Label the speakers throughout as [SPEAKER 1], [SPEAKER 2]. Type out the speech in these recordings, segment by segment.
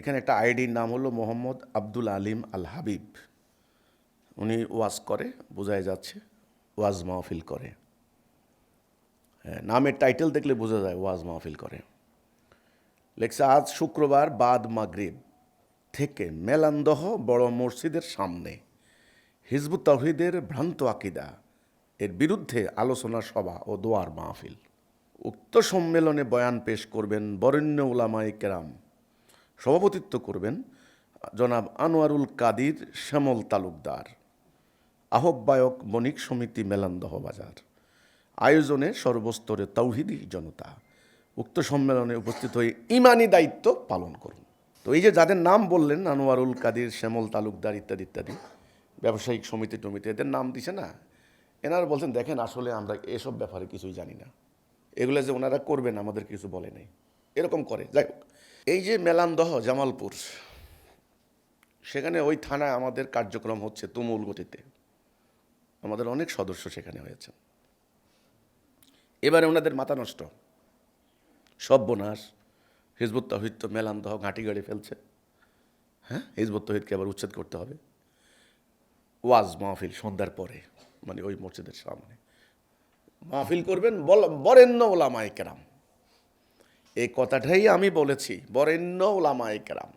[SPEAKER 1] এখানে একটা আইডির নাম হলো মোহাম্মদ আব্দুল আলিম আল হাবিব। উনি ওয়াজ করে, বোঝাই যাচ্ছে, ওয়াজ মাহফিল করে। হ্যাঁ নামের টাইটেল দেখলে বোঝা যায় ওয়াজ মাহফিল করে। লেখছে, আজ শুক্রবার বাদ মাগরিব থেকে মেলান্দহ বড় মসজিদের সামনে হিজবুত তহিদের ভ্রান্ত আকিদা, এর বিরুদ্ধে আলোচনা সভা ও দোয়ার মাহফিল। উক্ত সম্মেলনে বয়ান পেশ করবেন বরেণ্য উলামায়ে কেরাম। সভাপতিত্ব করবেন জনাব আনোয়ারুল কাদির শ্যামল তালুকদার, আহ্বায়ক বণিক সমিতি মেলান্দহ বাজার, আয়োজনে সর্বস্তরে তৌহিদি জনতা, উক্ত সম্মেলনে উপস্থিত হয়ে ইমানি দায়িত্ব পালন করুন। তো এই যে যাদের নাম বললেন আনোয়ারুল কাদির, শ্যামল তালুকদার ইত্যাদি ইত্যাদি, ব্যবসায়িক সমিতি টমিতি, এদের নাম দিছে না, এনারা বলছেন, দেখেন, আসলে আমরা এসব ব্যাপারে কিছুই জানি না। এগুলো যে ওনারা করবেন, আমাদের কিছু বলে নেই। এরকম করে। যাই হোক এই যে মেলান্দহ, জামালপুর, সেখানে ওই থানায় আমাদের কার্যক্রম হচ্ছে তুমুল গতিতে। আমাদের অনেক সদস্য সেখানে হয়েছে এবারে ওনাদের মাথা নষ্ট। সব্যনাশ হিজবুত তহিদ তো মেলান্দহ ঘাঁটি গাড়ি ফেলছে। হ্যাঁ? হিজবুত তহিদকে আবার উচ্ছেদ করতে হবে। ওয়াজ মাহফিল সন্ধ্যার পরে মানে ওই মসজিদের সামনে। মাহফিল করবেন বরেণ্য ওলামায় কেরাম। এই কথাটাই আমি বলেছি, বরেণ্য ওলামায় একরাম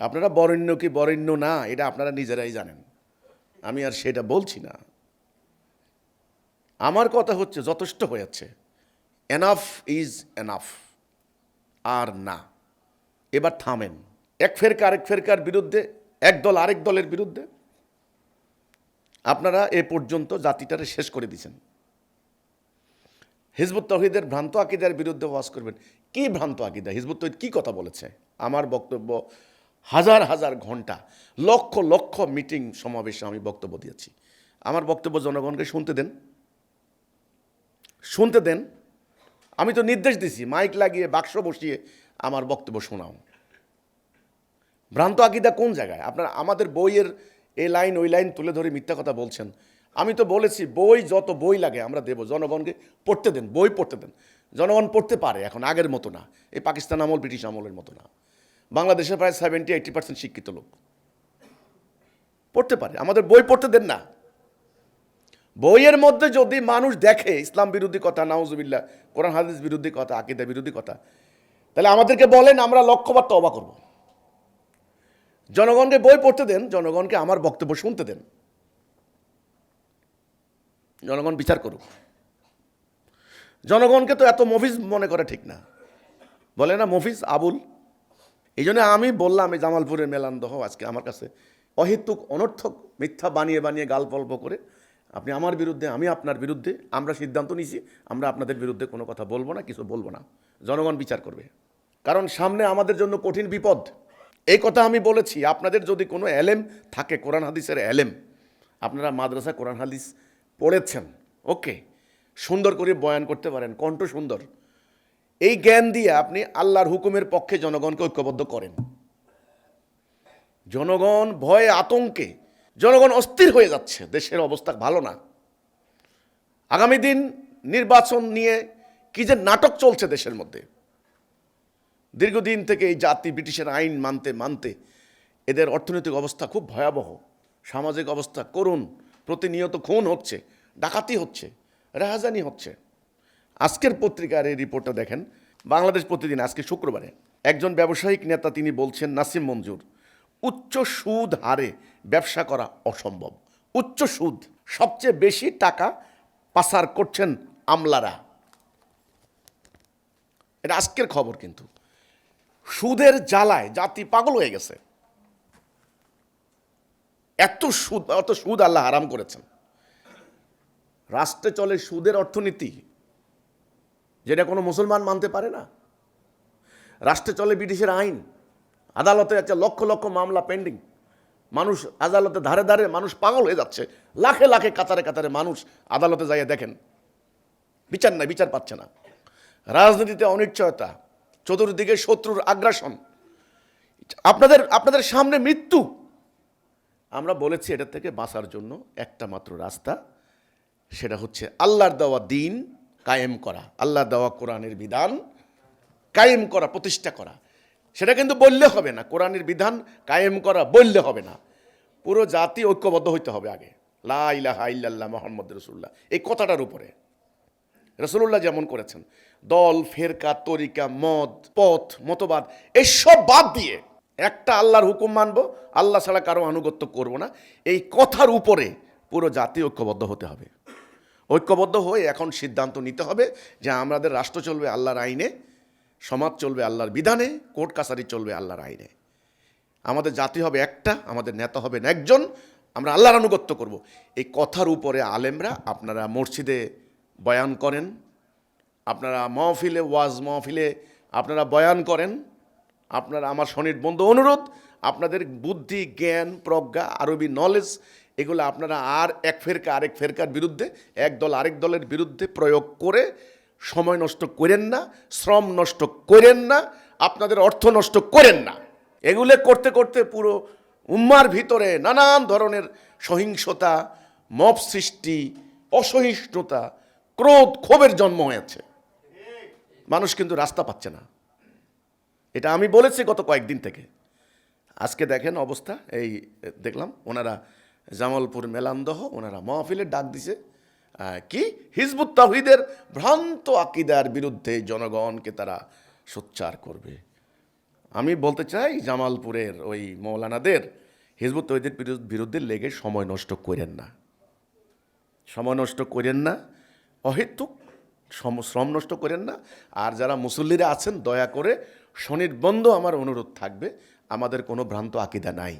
[SPEAKER 1] আপনারা বরেণ্য কি বরেণ্য না, এটা আপনারা নিজেরাই জানেন। আমি আর সেটা বলছি না। আমার কথা হচ্ছে যথেষ্ট হয়েছে। এনাফ ইজ এনাফ আর না। এবার থামেন। এক ফেরকা আরেক ফেরকার বিরুদ্ধে, এক দল, আরেক দলের বিরুদ্ধে। আপনারা এ পর্যন্ত জাতিটারে শেষ করে দিয়েছেন। হিজবুত তহিদের ভ্রান্ত আকিদার বিরুদ্ধে ওয়াজ করবেন। কি ভ্রান্ত আকিদা? হিজবুত তহিদ কি কথা বলেছে? আমার বক্তব্য, হাজার হাজার ঘণ্টা, লক্ষ লক্ষ মিটিং সমাবেশে আমি বক্তব্য দিয়েছি। আমার বক্তব্য জনগণকে শুনতে দেন। শুনতে দেন। আমি তো নির্দেশ দিছি, মাইক লাগিয়ে, বাক্স বসিয়ে আমার বক্তব্য শোনাও। ভ্রান্ত আকিদা কোন জায়গায়? আপনার, আমাদের বইয়ের এই লাইন, ওই লাইন তুলে ধরে মিথ্যা কথা বলছেন। আমি তো বলেছি, বই যত বই লাগে আমরা দেব। জনগণকে পড়তে দেন, বই পড়তে দেন। জনগণ পড়তে পারে এখন, আগের মতো না। এই পাকিস্তান আমল, ব্রিটিশ আমলের মতো না। বাংলাদেশে প্রায় সেভেন্টি এইটি পার্সেন্ট শিক্ষিত লোক। পড়তে পারে, আমাদের বই পড়তে দেন না। বইয়ের মধ্যে যদি মানুষ দেখে, ইসলাম বিরোধী কথা, নাউজুবিল্লাহ, কোরআন, হাদিস বিরোধী কথা, আকিদা বিরোধী কথা, তাহলে আমাদেরকে বলেন, আমরা লক্ষ্যবার তবা করব। জনগণকে বই পড়তে দেন, জনগণকে আমার বক্তব্য শুনতে দেন। জনগণ বিচার করুক। জনগণকে তো এত মফিজ মনে করে ঠিক না। বলে না মফিজ আবুল। এই জন্য আমি বললাম এই জামালপুরের মেলান্দহ আজকে আমার কাছে, অহেতুক, অনর্থক মিথ্যা বানিয়ে বানিয়ে গালপল্প করে, আপনি আমার বিরুদ্ধে, আমি আপনার বিরুদ্ধে, আমরা সিদ্ধান্ত নিয়েছি, আমরা আপনাদের বিরুদ্ধে কোনো কথা বলব না, কিছু বলব না। জনগণ বিচার করবে। কারণ সামনে আমাদের জন্য কঠিন বিপদ। এই কথা আমি বলেছি, আপনাদের যদি কোনো এলেম থাকে, কোরআন হাদিসের এলেম, আপনারা মাদ্রাসা কোরআন হাদিস পড়েছেন। ওকে, সুন্দর করে বয়ান করতে পারেন, কণ্ঠ সুন্দর। এই জ্ঞান দিয়ে আপনি আল্লাহর হুকুমের পক্ষে জনগণকে ঐক্যবদ্ধ করেন। জনগণ ভয়ে আতঙ্কে, জনগণ অস্থির হয়ে যাচ্ছে, দেশের অবস্থা ভালো না। আগামী দিন নির্বাচন নিয়ে কি যে নাটক চলছে দেশের মধ্যে। দীর্ঘদিন থেকে এই জাতি ব্রিটিশের আইন মানতে মানতে এদের অর্থনৈতিক অবস্থা খুব ভয়াবহ। সামাজিক অবস্থা করুন প্রতিনিয়ত খুন হচ্ছে। ডাকাতি হচ্ছে, রাহাজানি হচ্ছে। আজকের পত্রিকার এই রিপোর্টটা দেখেন, বাংলাদেশ প্রতিদিন, আজকে শুক্রবারে, একজন ব্যবসায়িক নেতা তিনি বলছেন, নাসিম মঞ্জুর, উচ্চ সুদ হারে ব্যবসা করা অসম্ভব। উচ্চ সুদ, সবচেয়ে বেশি টাকা পাসার করছেন আমলারা। এটা আজকের খবর কিন্তু। সুদের জ্বালায় জাতি পাগল হয়ে গেছে। এত সুদ, অত সুদ আল্লাহ হারাম করেছেন। রাষ্ট্রে চলে সুদের অর্থনীতি, যেটা কোনো মুসলমান মানতে পারে না। রাষ্ট্রে চলে ব্রিটিশের আইন, আদালতে আছে লক্ষ লক্ষ মামলা পেন্ডিং মানুষ আদালতে ধারে ধারে মানুষ পাগল হয়ে যাচ্ছে। লাখে লাখে কাতারে কাতারে মানুষ আদালতে যাইয়ে দেখেন। বিচার নাই, বিচার পাচ্ছে না। রাজনীতিতে অনিশ্চয়তা, চতুর্দিকে শত্রুর আগ্রাসন। আপনাদের আপনাদের সামনে মৃত্যু। আমরা বলেছি এটা থেকে বাঁচার জন্য একটা মাত্র রাস্তা। সেটা হচ্ছে আল্লাহর দেওয়া দিন কায়েম করা, আল্লাহর দেওয়া কোরআনের বিধান কায়েম করা, প্রতিষ্ঠা করা। সেটা কিন্তু বললে হবে না, কোরআনের বিধান কায়েম করা বললে হবে না। পুরো জাতি ঐক্যবদ্ধ হইতে হবে আগে। লা ইলাহা ইল্লাল্লাহ মোহাম্মদ রসুল্লাহ এই কথাটার উপরে। রসুল্লাহ যেমন করেছেন, দল, ফেরকা, তরিকা মদ পথ, মতবাদ এসব বাদ দিয়ে একটা আল্লাহর হুকুম মানবো, আল্লাহ ছাড়া কারও আনুগত্য করব না। এই কথার উপরে পুরো জাতি ঐক্যবদ্ধ হতে হবে। ঐক্যবদ্ধ হয়ে এখন সিদ্ধান্ত নিতে হবে যে আমাদের রাষ্ট্র চলবে আল্লাহর আইনে, সমাজ চলবে আল্লাহর বিধানে, কোর্ট কাছারি চলবে আল্লাহর আইনে। আমাদের জাতি হবে একটা, আমাদের নেতা হবেন একজন, আমরা আল্লাহর আনুগত্য করব। এই কথার উপরে আলেমরা, আপনারা মসজিদে বয়ান করেন, আপনারা মহফিলে, ওয়াজ মহফিলে আপনারা বয়ান করেন, আপনারা আমার শনির বন্ধু অনুরোধ, আপনাদের বুদ্ধি, জ্ঞান, প্রজ্ঞা, আরবি নলেজ এগুলো আপনারা আর এক ফেরকা, আরেক ফেরকার বিরুদ্ধে, এক দল আরেক দলের বিরুদ্ধে প্রয়োগ করে সময় নষ্ট করেন না, শ্রম নষ্ট করেন না, আপনাদের অর্থ নষ্ট করেন না। এগুলো করতে করতে পুরো উম্মার ভিতরে নানান ধরনের সহিংসতা, মব সৃষ্টি, অসহিষ্ণুতা, ক্রোধ, ক্ষোভের জন্ম হয়েছে। মানুষ কিন্তু রাস্তা পাচ্ছে না। এটা আমি বলেছি গত কয়েকদিন থেকে। আজকে দেখেন অবস্থা, এই, দেখলাম ওনারা জামালপুর মেলান্দহ, ওনারা মহফিলের ডাক দিছে। কি? হিজবুত তাহিদের ভ্রান্ত আকিদার বিরুদ্ধে জনগণকে তারা সোচ্চার করবে। আমি বলতে চাই, জামালপুরের ওই মৌলানাদের হিজবুত তহিদের বিরুদ্ধ- লেগে সময় নষ্ট করেন না। সময় নষ্ট করেন না, অহেতুক শ্রম নষ্ট করেন না। আর যারা মুসল্লিরা আছেন, দয়া করে স্বনির্বন্ধ আমার অনুরোধ থাকবে, আমাদের কোনো ভ্রান্ত আকিদা নাই।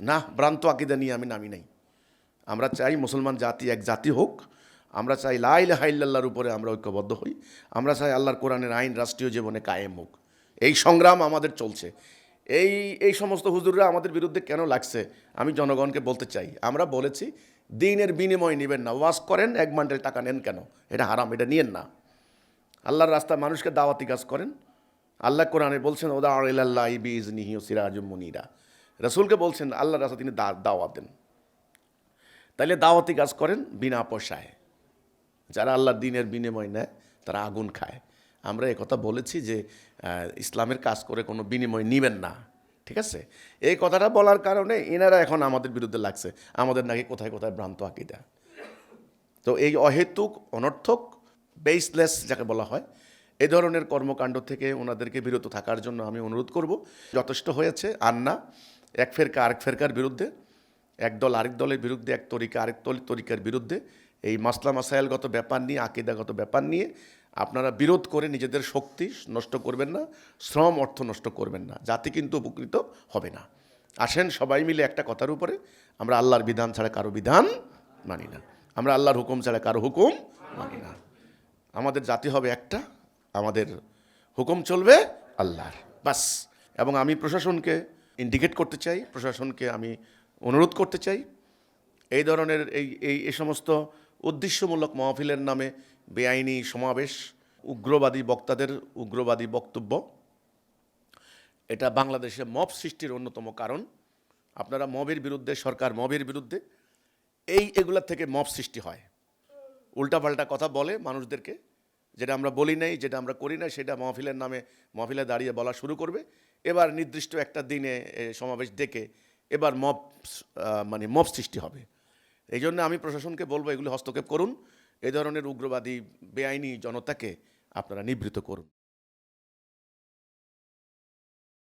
[SPEAKER 1] না, ভ্রান্ত আকিদা নিয়ে আমি নামি নাই। আমরা চাই মুসলমান জাতি এক জাতি হোক, আমরা চাই লাইল হাইল্লাহর উপরে আমরা ঐক্যবদ্ধ হই, আমরা চাই আল্লাহর কোরআনের আইন রাষ্ট্রীয় জীবনে কায়েম হোক। এই সংগ্রাম আমাদের চলছে। এই এই সমস্ত হুজুররা আমাদের বিরুদ্ধে কেন লাগছে? আমি জনগণকে বলতে চাই, আমরা বলেছি, দিনের বিনিময় নেবেন না। ওয়াশ করেন, এক মান্ডেল টাকা নেন কেন? এটা হারাম, এটা নিয়েন না। আল্লাহর রাস্তায় মানুষকে দাওয়াতি কাজ করেন। আল্লাহ কোরআনে বলছেন ওদা আল্লাহ ইবি ইজনিহি ও সিরাজুম মুনিরা। রসুলকে বলছেন, আল্লাহর রাস্তা তিনি দাওয়াত দেন। তাইলে দাওয়াতি কাজ করেন বিনা পয়সায়। যারা আল্লাহর দিনের বিনিময় নেয়, তারা আগুন খায়। আমরা কথা বলেছি যে ইসলামের কাজ করে কোনো বিনিময় নেবেন না, ঠিক আছে? এই কথাটা বলার কারণে এনারা এখন আমাদের বিরুদ্ধে লাগছে। আমাদের নাকি কোথায় কোথায় ভ্রান্ত আকিদা। তো এই অহেতুক, অনর্থক বেসলেস যাকে বলা হয় এই ধরনের কর্মকাণ্ড থেকে ওনাদেরকে বিরত থাকার জন্য আমি অনুরোধ করব। যথেষ্ট হয়েছে, আর না এক ফেরকা আরেক ফেরকার বিরুদ্ধে, এক দল আরেক দলের বিরুদ্ধে, এক তরিকা আরেক তরিকার বিরুদ্ধে এই মাসলা মাসাইলগত ব্যাপার নিয়ে, আকিদাগত ব্যাপার নিয়ে আপনারা বিরোধ করে নিজেদের শক্তি নষ্ট করবেন না, শ্রম অর্থ নষ্ট করবেন না, জাতি কিন্তু উপকৃত হবে না। আসেন সবাই মিলে একটা কথার উপরে, আমরা আল্লাহর বিধান ছাড়া কারও বিধান মানি না, আমরা আল্লাহর হুকুম ছাড়া কারও হুকুম মানি না। আমাদের জাতি হবে একটা, আমাদের হুকুম চলবে আল্লাহর, বাস। এবং আমি প্রশাসনকে ইন্ডিকেট করতে চাই, প্রশাসনকে আমি অনুরোধ করতে চাই। এই ধরনের এই এই এই সমস্ত উদ্দেশ্যমূলক মহফিলের নামে বেআইনি সমাবেশ, উগ্রবাদী বক্তাদের উগ্রবাদী বক্তব্য। এটা বাংলাদেশে মব সৃষ্টির অন্যতম কারণ। আপনারা মবের বিরুদ্ধে, সরকার মবের বিরুদ্ধে এই এগুলার থেকে মব সৃষ্টি হয়। উল্টাপাল্টা কথা বলে মানুষদেরকে যেটা আমরা বলি নাই, যেটা আমরা করি না সেটা মহফিলের নামে মহফিলে দাঁড়িয়ে বলা শুরু করবে। এবার নির্দিষ্ট একটা দিনে সমাবেশ ডেকে এবার মব মানে মব সৃষ্টি হবে। এই জন্য আমি প্রশাসনকে বলব এগুলি হস্তক্ষেপ করুন। এ ধরনের উগ্রবাদী, বেআইনি জনতাকে আপনারা নিবৃত করুন।